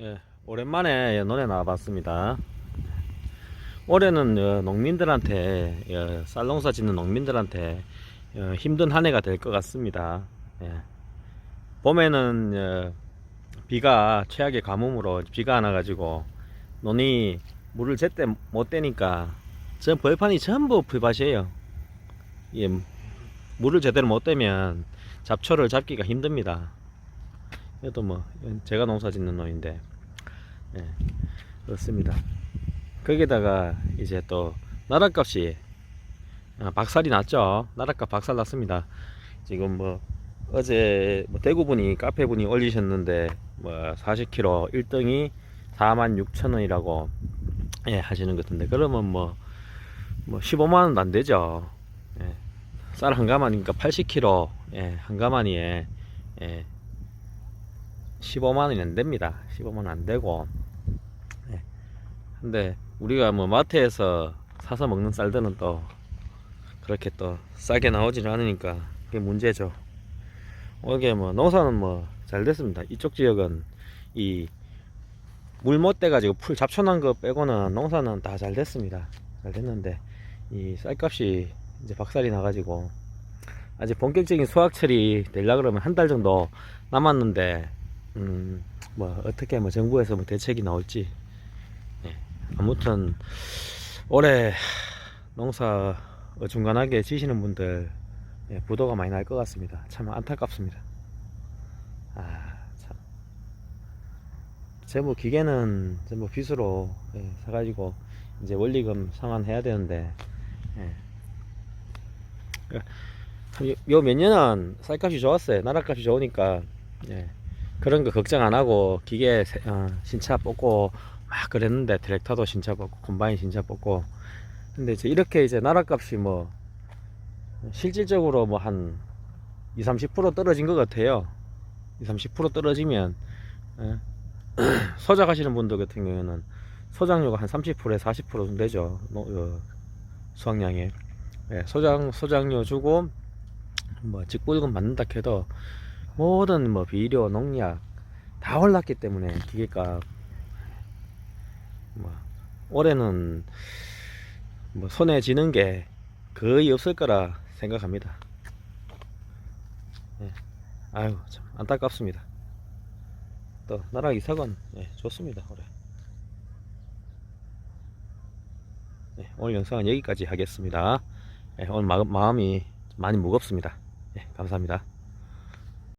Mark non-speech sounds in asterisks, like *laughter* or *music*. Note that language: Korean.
예, 오랜만에 논에 나와봤습니다. 올해는 어, 농민들한테 어, 쌀농사 짓는 농민들한테 어, 힘든 한 해가 될 것 같습니다. 예. 봄에는 어, 비가 최악의 가뭄으로 비가 안 와가지고 논이 물을 제때 못 대니까 전 벌판이 전부 풀밭이에요. 예, 물을 제대로 못 대면 잡초를 잡기가 힘듭니다. 이것도 뭐 제가 농사 짓는 놈인데 예, 그렇습니다. 거기다가 이제 또 나랏값이 아, 박살이 났죠. 나랏값 박살 났습니다. 지금 뭐 어제 뭐 대구분이 카페분이 올리셨는데 뭐 40kg 1등이 46,000원이라고 예, 하시는 것 같은데 그러면 뭐, 뭐 15만 원도 안 되죠. 예. 쌀 한 가마니까 80kg 예, 한 가마니에 예, 15만 원이 안 됩니다. 15만 원 안 되고. 예. 근데 우리가 뭐 마트에서 사서 먹는 쌀들은 또 그렇게 또 싸게 나오지는 않으니까 그게 문제죠. 이게 뭐 농사는 뭐 잘 됐습니다. 이쪽 지역은 이 물못 돼가지고 풀 잡초난 거 빼고는 농사는 다 잘 됐습니다. 잘 됐는데 이 쌀값이 이제 박살이 나가지고 아직 본격적인 수확철이 되려 그러면 한 달 정도 남았는데 음 뭐 어떻게 뭐 정부에서 뭐 대책이 나올지 예. 아무튼 올해 농사 어중간하게 지시는 분들 예, 부도가 많이 날 것 같습니다. 참 안타깝습니다. 아 참. 제뭐 기계는 전부 빚으로 예, 사가지고 이제 원리금 상환해야 되는데 예. 요몇 년은 쌀값이 좋았어요. 나라값이 좋으니까 예. 그런 거 걱정 안 하고 기계 세- 어, 신차 뽑고 막 그랬는데 트랙터도 신차 뽑고 콤바인 신차 뽑고 근데 이제 이렇게 이제 나라값이 뭐 실질적으로 뭐 한 2, 30% 떨어진 것 같아요. 2, 30% 떨어지면 예. *clears throat* 소작하시는 분들 같은 경우에는 소장료가 한 30%에 40% 정도 되죠. 노- 어, 수확량에 예, 소장 소장료 주고 뭐 직불금 받는다 해도 모든 뭐 비료, 농약 다 올랐기 때문에 기계값 뭐 올해는 뭐 손에 쥐는 게 거의 없을 거라 생각합니다. 예. 아유 참 안타깝습니다. 또 나라 이삭은 예, 좋습니다 올해. 예, 오늘 영상은 여기까지 하겠습니다. 예, 오늘 마, 마음이 많이 무겁습니다. 예, 감사합니다.